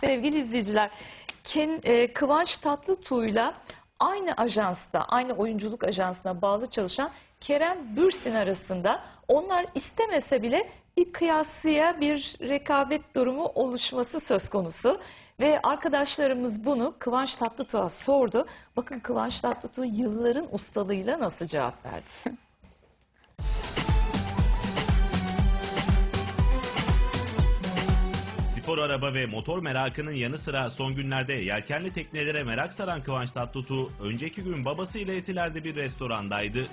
Sevgili izleyiciler, Ken, e, Kıvanç Tatlıtuğ'yla aynı ajansta, aynı oyunculuk ajansına bağlı çalışan Kerem Bürsin arasında onlar istemese bile bir kıyasıya bir rekabet durumu oluşması söz konusu. Ve arkadaşlarımız bunu Kıvanç Tatlıtuğ'a sordu. Bakın Kıvanç Tatlıtuğ yılların ustalığıyla nasıl cevap verdi. Spor araba ve motor merakının yanı sıra son günlerde yelkenli teknelere merak saran Kıvanç Tatlıtuğ, önceki gün babasıyla Etiler'de bir restorandaydı.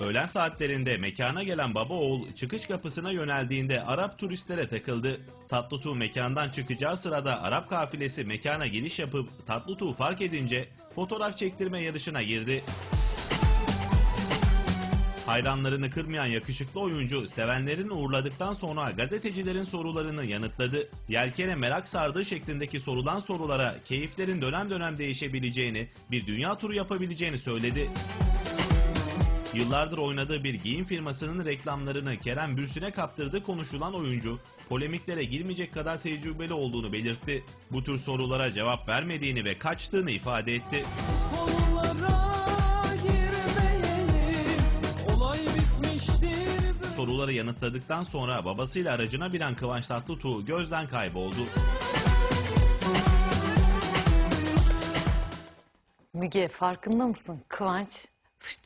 Öğlen saatlerinde mekana gelen baba oğul çıkış kapısına yöneldiğinde Arap turistlere takıldı. Tatlıtuğ mekandan çıkacağı sırada Arap kafilesi mekana giriş yapıp Tatlıtuğ fark edince fotoğraf çektirme yarışına girdi. Hayranlarını kırmayan yakışıklı oyuncu sevenlerini uğurladıktan sonra gazetecilerin sorularını yanıtladı. Yelkene merak sardığı şeklindeki sorulan sorulara keyiflerin dönem dönem değişebileceğini, bir dünya turu yapabileceğini söyledi. Yıllardır oynadığı bir giyim firmasının reklamlarını Kerem Bürsin'e kaptırdığı konuşulan oyuncu, polemiklere girmeyecek kadar tecrübeli olduğunu belirtti. Bu tür sorulara cevap vermediğini ve kaçtığını ifade etti. Soruları yanıtladıktan sonra babasıyla aracına binen Kıvanç Tatlıtuğ gözden kayboldu. Müge farkında mısın? Kıvanç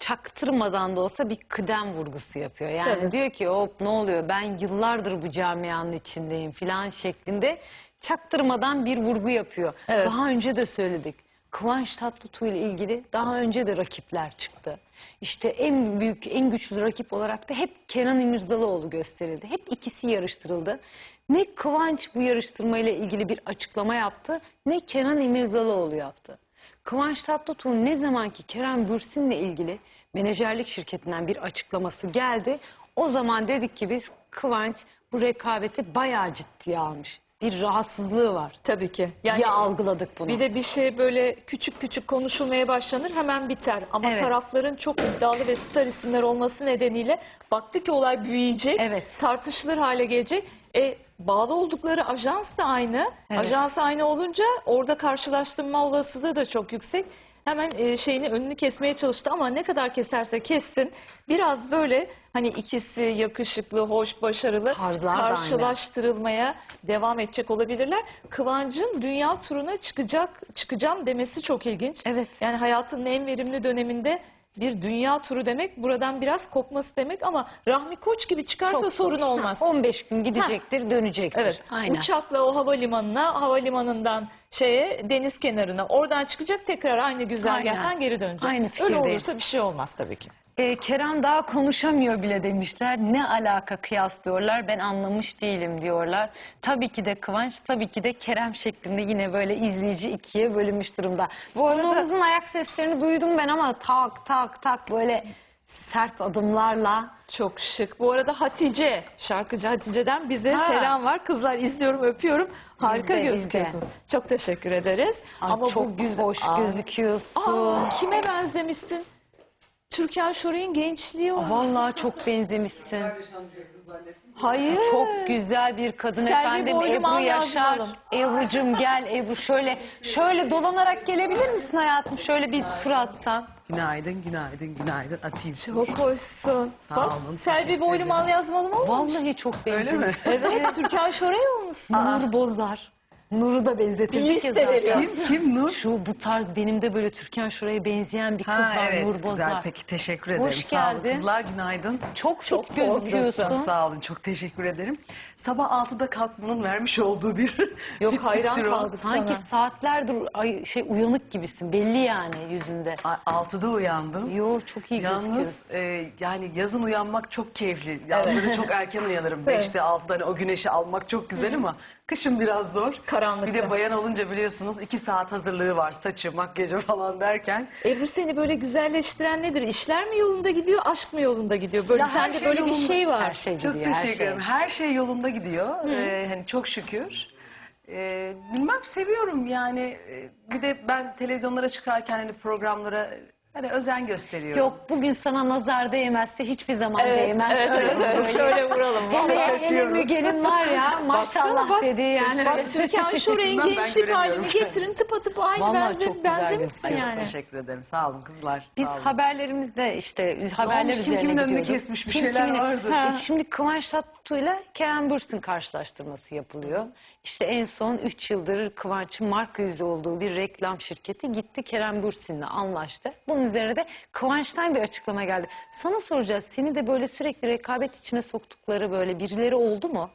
çaktırmadan da olsa bir kıdem vurgusu yapıyor. Yani Tabii. diyor ki hop ne oluyor ben yıllardır bu camianın içindeyim filan şeklinde çaktırmadan bir vurgu yapıyor. Evet. Daha önce de söyledik. Kıvanç Tatlıtuğ ile ilgili daha önce de rakipler çıktı. İşte en büyük, en güçlü rakip olarak da hep Kenan İmirzalıoğlu gösterildi. Hep ikisi yarıştırıldı. Ne Kıvanç bu yarıştırmayla ilgili bir açıklama yaptı, ne Kenan İmirzalıoğlu yaptı. Kıvanç Tatlıtuğ'un ne zamanki Kerem Bürsin'le ilgili menajerlik şirketinden bir açıklaması geldi. O zaman dedik ki biz Kıvanç bu rekabeti bayağı ciddiye almış. Bir rahatsızlığı var Tabii ki. Yani diye algıladık bunu. Bir de bir şey böyle küçük küçük konuşulmaya başlanır hemen biter. Ama Evet. tarafların çok iddialı ve star isimler olması nedeniyle baktı ki olay büyüyecek, Evet. tartışılır hale gelecek. E, bağlı oldukları ajans da aynı. Evet. Ajans aynı olunca orada karşılaştırma olasılığı da çok yüksek. Hemen e, şeyini önünü kesmeye çalıştı ama ne kadar keserse kessin biraz böyle hani ikisi yakışıklı, hoş, başarılı Tarzlar da aynı. karşılaştırılmaya devam edecek olabilirler. Kıvancın dünya turuna çıkacak çıkacağım demesi çok ilginç. Evet. Yani hayatının en verimli döneminde bir dünya turu demek buradan biraz kopması demek ama Rahmi Koç gibi çıkarsa Çok sorun zor. olmaz. Ha, 15 gün gidecektir, dönecektir. Evet. Aynen. Uçakla o havalimanına, havalimanından şeye deniz kenarına, oradan çıkacak tekrar aynı güzergahtan Aynen. geri dönecek. Aynı Öyle olursa bir şey olmaz tabii ki. Ee, Kerem daha konuşamıyor bile demişler. Ne alaka kıyaslıyorlar ben anlamış değilim diyorlar. Tabii ki de Kıvanç tabii ki de Kerem şeklinde yine böyle izleyici ikiye bölünmüş durumda. Bu arada- Konuğumuzun ayak seslerini duydum ben ama tak tak tak böyle sert adımlarla. Çok şık. Bu arada Hatice, şarkıcı Hatice'den bize Ha. selam var. Kızlar izliyorum, öpüyorum. Harika Bizde, gözüküyorsunuz. Çok teşekkür ederiz. Ay, Ama çok bu güzel. hoş Aa. gözüküyorsun. Aa, kime benzemişsin? Türkan Şoray'ın gençliği o. Vallahi çok benzemişsin. Hayır. Çok güzel bir kadın Selvi efendim boylum Ebru al Yaşar. Ebru'cum gel Ebru şöyle şöyle dolanarak gelebilir misin hayatım? Şöyle bir tur atsan. Günaydın, günaydın, günaydın. Atayım. Çok hoşsun. Sağ Bak, olun, Selvi teşekkür boylum al ederim. yazmalım olmamış. Vallahi çok Öyle mi? benzemişsin. Evet, Türkan Şoray olmuşsun. Nur Bozar. Nur'u da ya zaten. severim. Kim, kim Nur? Şu bu tarz benim de böyle Türkan Şoray'a benzeyen bir kız Ha var evet, Nur güzel. Bozar. Peki teşekkür ederim. Hoş Sağ olun. geldin. Kızlar günaydın. Çok fit Çok gözüküyorsun. Sağ olun, çok teşekkür ederim. Sabah 6'da kalkmanın vermiş olduğu bir Yok, fitliktir hayran o. kaldık. Sanki sana. saatlerdir ay, şey uyanık gibisin. Belli yani yüzünde. A- 6'da uyandım. Yo çok iyi gözüküyorsun. Yalnız e, yani yazın uyanmak çok keyifli. Yazları çok erken uyanırım. Evet. 5'te 6'da hani o güneşi almak çok güzel ama kışın biraz zor. Karanlıkta. Bir de bayan olunca biliyorsunuz 2 saat hazırlığı var. Saçı, makyajı falan derken. Ebru seni böyle güzelleştiren nedir? İşler mi yolunda gidiyor, aşk mı yolunda gidiyor? Böyle Ya her sende şey böyle bir yolunda. şey var. Her şey Çok gidiyor her teşekkür şey. ederim. Her şey yolunda gidiyor. Ee, hani çok şükür. Ee, bilmem seviyorum yani. Ee, Bir de ben televizyonlara çıkarken hani programlara hani özen gösteriyorum. Yok bugün sana nazar değmezse hiçbir zaman değmez. evet, Öyle evet, evet. söyleyeyim. Şöyle vuralım. Hele, vallahi. hele Taşıyoruz. Müge'nin var ya maşallah bak, dedi yani. Bak Türkan Şoray'ın Ben gençlik halini getirin tıpatıp aynı Vallahi benze, çok güzel benzemişsin gösteriyor. yani. Teşekkür ederim. Sağ olun kızlar. Biz sağ olun. haberlerimizde işte haberler olmuş? Kim üzerine kimin önünü kesmiş? Bir şeyler vardı. Ha. Şimdi Kıvanç Tatlıtuğ ile Kerem Bürsin karşılaştırması yapılıyor. İşte en son 3 yıldır Kıvanç'ın marka yüzü olduğu bir reklam şirketi gitti Kerem Bürsin'le anlaştı. Bunun üzerine de Kıvanç'tan bir açıklama geldi. Sana soracağız seni de böyle sürekli rekabet içine soktukları böyle birileri oldu mu?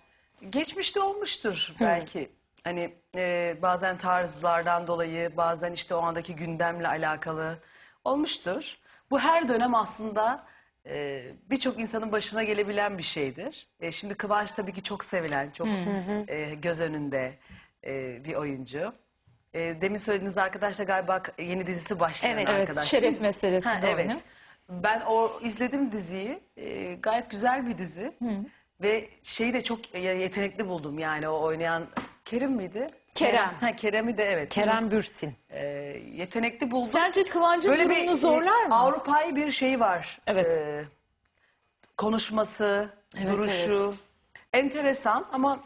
Geçmişte olmuştur belki. Hani e, bazen tarzlardan dolayı, bazen işte o andaki gündemle alakalı olmuştur. Bu her dönem aslında e, birçok insanın başına gelebilen bir şeydir. E, şimdi Kıvanç tabii ki çok sevilen, çok e, göz önünde e, bir oyuncu. E, demin söylediğiniz arkadaş da galiba yeni dizisi başlayan Evet, Evet, arkadaş. değil şeref mi? meselesinde Ha, evet. Ben o izledim diziyi. E, gayet güzel bir dizi. Ve şeyi de çok yetenekli buldum. Yani o oynayan Kerim miydi? Kerem. Ha Kerem'i de evet. Kerem Bürsin. E, yetenekli buldum. Sence Kıvancın Böyle durumunu zorlar mı? Avrupa'yı bir şeyi var. Evet. E, konuşması, duruşu. Enteresan ama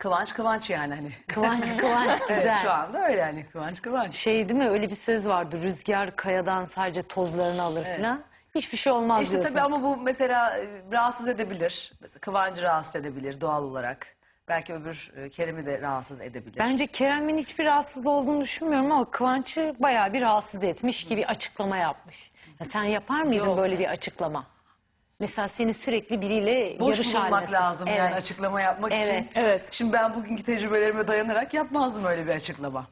Kıvanç Kıvanç yani hani. Kıvanç Kıvanç güzel. evet şu anda öyle yani Kıvanç Kıvanç. Şey değil mi öyle bir söz vardı rüzgar kayadan sadece tozlarını alır falan. Hiçbir şey olmaz İşte diyorsun. tabii ama bu mesela e, rahatsız edebilir. Mesela Kıvancı rahatsız edebilir doğal olarak. Belki öbür e, Kerim'i de rahatsız edebilir. Bence Kerem'in hiçbir rahatsız olduğunu düşünmüyorum ama Kıvanç'ı bayağı bir rahatsız etmiş gibi açıklama yapmış. Ya sen yapar mıydın Yok. böyle bir açıklama? Mesela seni sürekli biriyle Boş yarış haline lazım Evet. yani açıklama yapmak için. Evet. Evet. Şimdi ben bugünkü tecrübelerime dayanarak yapmazdım öyle bir açıklama.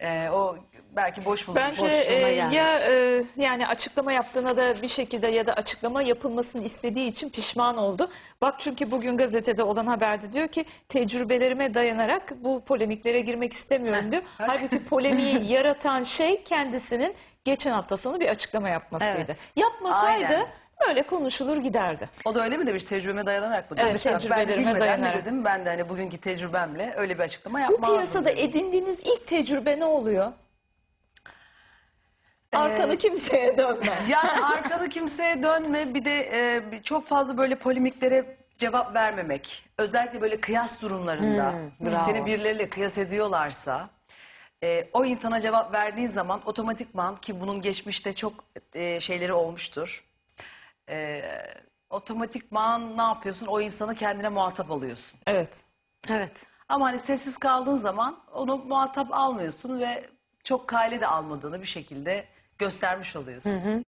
Ee, o belki boş bulunmuş. Bence e, ya e, yani açıklama yaptığına da bir şekilde ya da açıklama yapılmasını istediği için pişman oldu. Bak çünkü bugün gazetede olan haberde diyor ki tecrübelerime dayanarak bu polemiklere girmek istemiyorum diyor. Halbuki polemiği yaratan şey kendisinin geçen hafta sonu bir açıklama yapmasıydı. Evet. Yapmasaydı Aynen. Böyle konuşulur giderdi. O da öyle mi demiş tecrübeme dayanarak mı? Evet, demiş. ben de bilmeden dayanarak. ne dedim? Ben de hani bugünkü tecrübemle öyle bir açıklama Bu yapmazdım. piyasada dedim. edindiğiniz ilk tecrübe ne oluyor? Ee, Arkanı kimseye dönme. Yani arkanı kimseye dönme bir de e, çok fazla böyle polemiklere cevap vermemek. Özellikle böyle kıyas durumlarında Hmm, bravo. seni birileriyle kıyas ediyorlarsa e, o insana cevap verdiğin zaman otomatikman ki bunun geçmişte çok e, şeyleri olmuştur. E, otomatikman ne yapıyorsun? O insanı kendine muhatap alıyorsun. Evet. Evet. Ama hani sessiz kaldığın zaman onu muhatap almıyorsun ve çok kale de almadığını bir şekilde göstermiş oluyorsun.